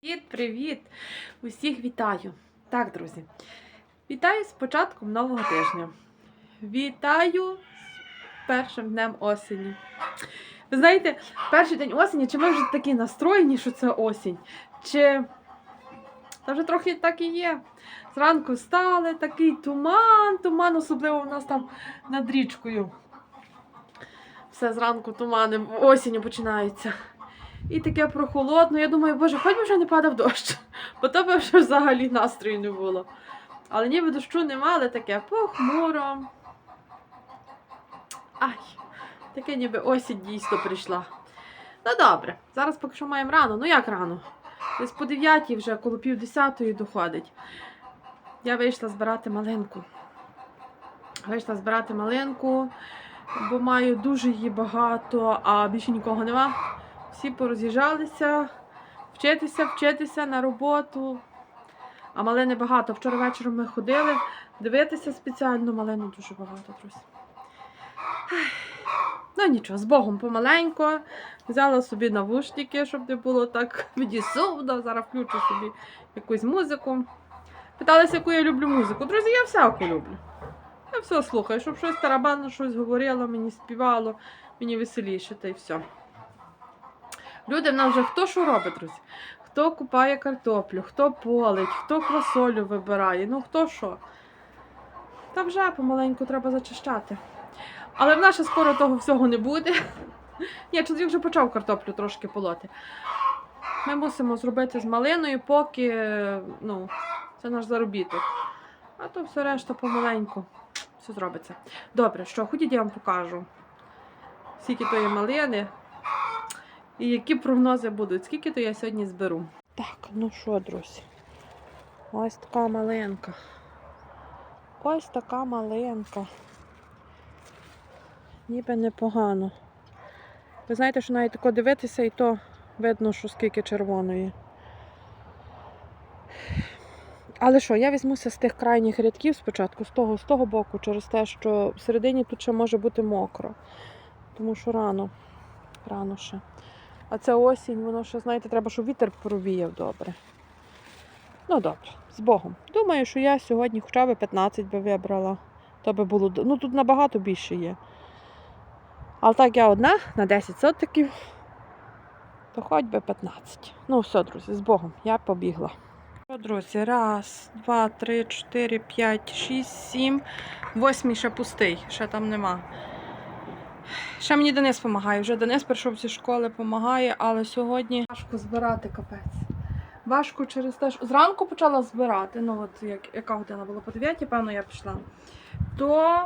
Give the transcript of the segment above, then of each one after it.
Привіт, привіт! Усіх вітаю! Так, друзі, вітаю з початком нового тижня. Вітаю з першим днем осені. Ви знаєте, перший день осені, чи ми вже такі настроєні, що це осінь? Чи та вже трохи так і є. Зранку встали, такий туман, туман, особливо у нас там над річкою. Все зранку туманом, осінню починається. І таке прохолодно. Я думаю, боже, хоч би вже не падав дощ, бо то би вже взагалі настрою не було. Але ніби дощу нема, але таке похмуро. Ай, таке ніби осінь дійсно прийшла. Ну добре, зараз поки що маємо рано. Ну як рано? Десь по 9 вже коло пів десятої доходить. Я вийшла збирати малинку. Вийшла збирати малинку, бо маю дуже її багато, а більше нікого нема. Всі пороз'їжджалися, вчитися, вчитися на роботу. А малини багато. Вчора вечором ми ходили дивитися спеціально, малину дуже багато, друзі. Ну нічого, з Богом помаленько. Взяла собі навушники, щоб не було так мені. Зараз включу собі якусь музику. Питалися, яку я люблю музику. Друзі, я всяку люблю. Я все слухаю, щоб щось тарабанно щось говорило, мені співало, мені веселіше, та й все. Люди в нас вже хто що робить, друзі? Хто купає картоплю, хто полить, хто квасолю вибирає, ну хто що. Та вже помаленьку треба зачищати. Але в нас ще скоро того всього не буде. Ні, чоловік вже почав картоплю трошки полоти. Ми мусимо зробити з малиною, поки ну, це наш заробіток. А то все решта помаленьку. Все зробиться. Добре, що, ходіть, я вам покажу. Скільки тої малини. І які прогнози будуть? Скільки то я сьогодні зберу? Так, ну що, друзі? Ось така маленька. Ось така маленька. Ніби непогано. Ви знаєте, що навіть тако дивитися, і то видно, що скільки червоної. Але що, я візьмуся з тих крайніх рядків спочатку, з того, з того боку, через те, що всередині тут ще може бути мокро. Тому що рано, рано ще. А це осінь, воно ще, знаєте, треба, щоб вітер провіяв добре. Ну добре, з Богом. Думаю, що я сьогодні хоча б 15 би вибрала. То би було. Ну тут набагато більше є. Але так я одна на 10 сотиків, то хоч би 15. Ну все, друзі, з Богом, я побігла. Що, друзі, раз, два, три, чотири, п'ять, шість, сім. Восьмий ще пустий, ще там нема. Ще мені Денис допомагає. Вже Денис прийшов зі школи, допомагає, але сьогодні важко збирати капець. Важко через те, що зранку почала збирати, ну от як, яка година була по 9, певно, я пішла. То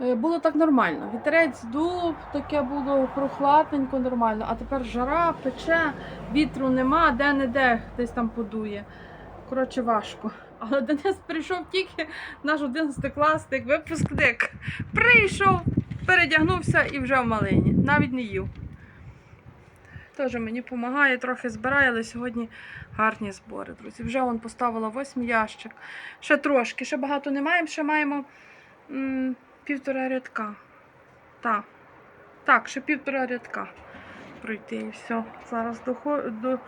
е, було так нормально. Вітерець дув, таке було прохладненько, нормально. А тепер жара, пече, вітру нема, де-не-де десь там подує. Коротше, важко. Але Денис прийшов тільки наш 11 класник, випускник. Прийшов, передягнувся і вже в малині. Навіть не їв. Теж мені допомагає, трохи збирає, але сьогодні гарні збори, друзі. Вже он поставила восьмий ящик. Ще трошки, ще багато не маємо, ще маємо півтора рядка. Так, так, ще півтора рядка пройти і все. Зараз до,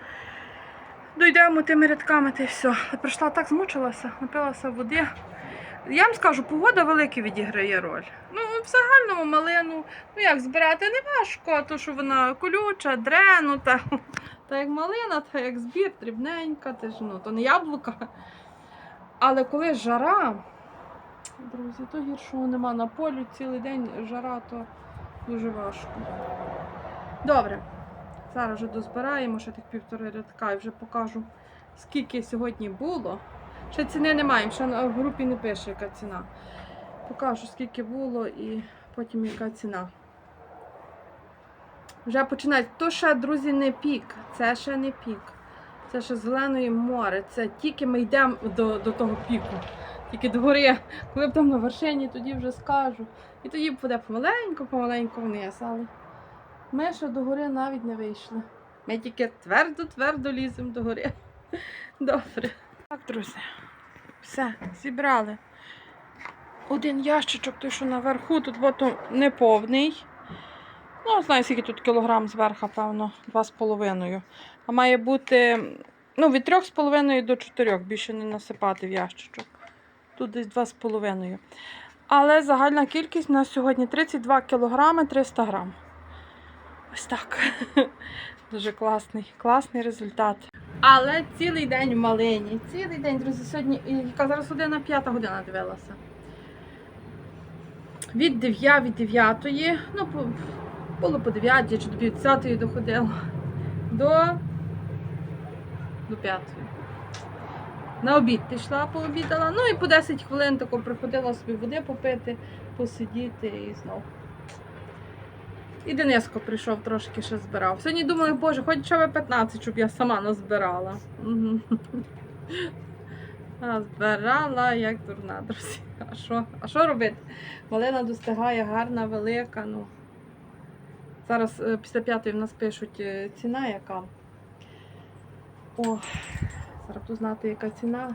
дойдемо тими рядками та й все. Я прийшла так змучилася, напилася води. Я вам скажу, погода велике відіграє роль. Ну, в загальному малину, ну як збирати не важко, то що вона колюча, дренута. Та як малина, та як збір, дрібненька, ти ж, ну, то не яблука. Але коли жара, друзі, то гіршого нема на полі, цілий день жара, то дуже важко. Добре, зараз вже дозбираємо ще тих півтори рядка і вже покажу, скільки сьогодні було. Ще ціни не маємо, ще в групі не пише, яка ціна. Покажу, скільки було і потім яка ціна. Вже починають. То ще, друзі, не пік. Це ще не пік. Це ще зеленої море. Це тільки ми йдемо до, до того піку. Тільки до гори. Коли б там на вершині, тоді вже скажу. І тоді буде помаленьку, помаленьку вниз. Але ми ще до гори навіть не вийшли. Ми тільки твердо-твердо ліземо до гори. Добре. Так, друзі, все, зібрали. Один ящичок, той, що наверху, тут не повний. Ну, знаю, скільки тут кілограм зверху, певно, 2,5. А має бути ну, від 3,5 до 4, більше не насипати в ящичок. Тут десь 2,5. Але загальна кількість на сьогодні 32 кілограми 300 грам. Ось так. Дуже класний, класний результат. Але цілий день в малині. Цілий день, друзі, сьогодні, яка зараз година, п'ята година дивилася. Від 9, від 9, ну, було по 9 чи до 10 доходило. До, до 5. На обід пішла, пообідала. Ну і по 10 хвилин тако приходила собі води попити, посидіти і знов. І Дениско прийшов трошки ще збирав. Сьогодні думали, боже, хоч ще би 15, щоб я сама назбирала. А збирала як дурна, друзі. А що? А що робити? Малина достигає гарна, велика. Ну. Зараз е, після п'ятої в нас пишуть е, ціна яка. О, зараз буду знати, яка ціна.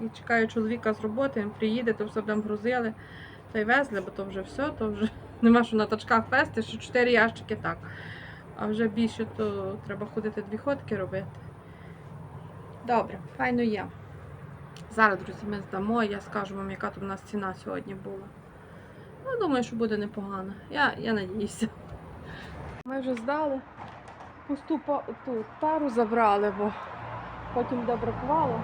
І чекаю чоловіка з роботи, він приїде, то все будемо грузили та й везли, бо то вже все, то вже нема що на тачках везти, що 4 ящики так. А вже більше, то треба ходити дві ходки робити. Добре, файно є. Зараз, друзі, ми здамо, я скажу вам, яка тут у нас ціна сьогодні була. Ну, думаю, що буде непогано. Я, я надіюся. Ми вже здали. Пусту ту тару забрали, бо потім буде бракувало.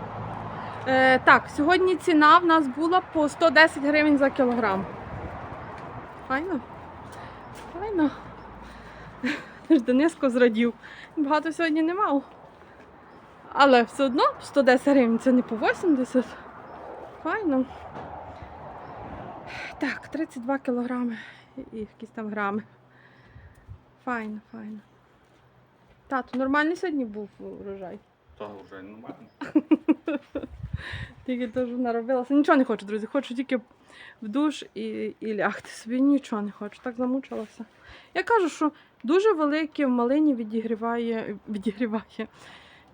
Е, так, сьогодні ціна в нас була по 110 гривень за кілограм. Файно? Файно. Дениско зрадів. Багато сьогодні не мав. Але все одно 110 гривень це не по 80. Файно. Так, 32 кілограми і якісь там грами. Файно, файно. Тату, нормальний сьогодні був урожай. Та вже нормально. Тільки теж наробилася. Нічого не хочу, друзі. Хочу тільки в душ і, і лягти собі. Нічого не хочу. Так замучилася. Я кажу, що дуже велике в малині відігріває, відігріває,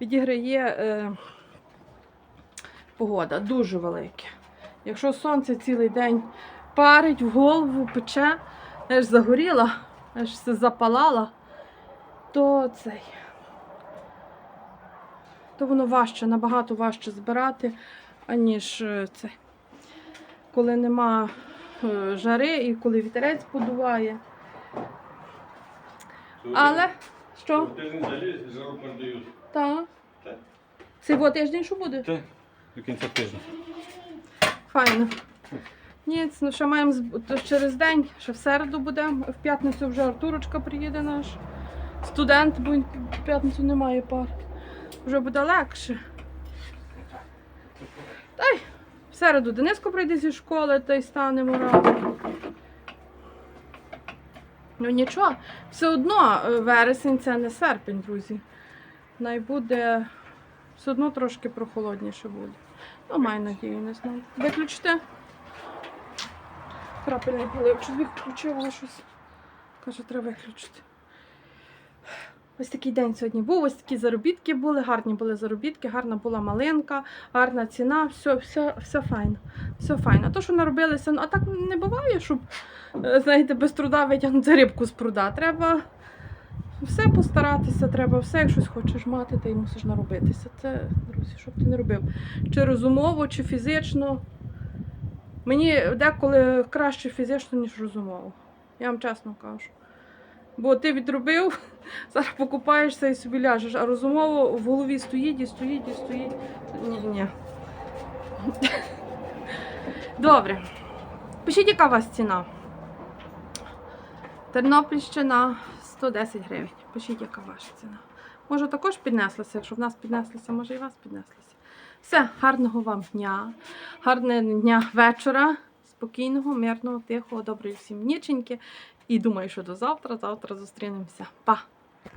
відіграє е, погода. Дуже велике. Якщо сонце цілий день парить в голову, пече, аж загоріла, аж все запалала, то цей. То воно важче, набагато важче збирати, аніж е, це. Коли нема е, жари і коли вітерець подуває. Але що? Тиждень далі жару передають. Так. Так. Цього тиждень що буде? Ти до кінця тижня. Файно. Ні, ну ще маємо через день, ще в середу будемо. В п'ятницю вже Артурочка приїде наш студент, бо він в п'ятницю немає пар. Вже буде легше. Та й в середу Дениско прийде зі школи та й станемо разом. Ну нічого, все одно е, вересень це не серпень, друзі. Най буде все одно трошки прохолодніше буде. Ну, маю надію, не знаю. Виключите? Крапельний полив. Чоловік включив, але щось. Каже, треба виключити. Ось такий день сьогодні був, ось такі заробітки були, гарні були заробітки, гарна була малинка, гарна ціна, все, все, все файно. Все файно. То, що наробилися, ну а так не буває, щоб, е, знаєте, без труда витягнути рибку з пруда. Треба все постаратися, треба все, як щось хочеш мати, ти мусиш наробитися. Це, друзі, щоб ти не робив. Чи розумово, чи фізично. Мені деколи краще фізично, ніж розумово. Я вам чесно кажу. Бо ти відробив, зараз покупаєшся і собі ляжеш, а розумово в голові стоїть і стоїть і стоїть. Ні, ні. Добре. Пишіть, яка у вас ціна. Тернопільщина 110 гривень. Пишіть, яка ваша ціна. Може, також піднеслася. Якщо в нас піднеслася, може і вас піднеслася. Все, гарного вам дня, гарного дня вечора, спокійного, мирного, тихого, доброї всім ніченьки. І думаю, що до завтра. Завтра зустрінемося. Па!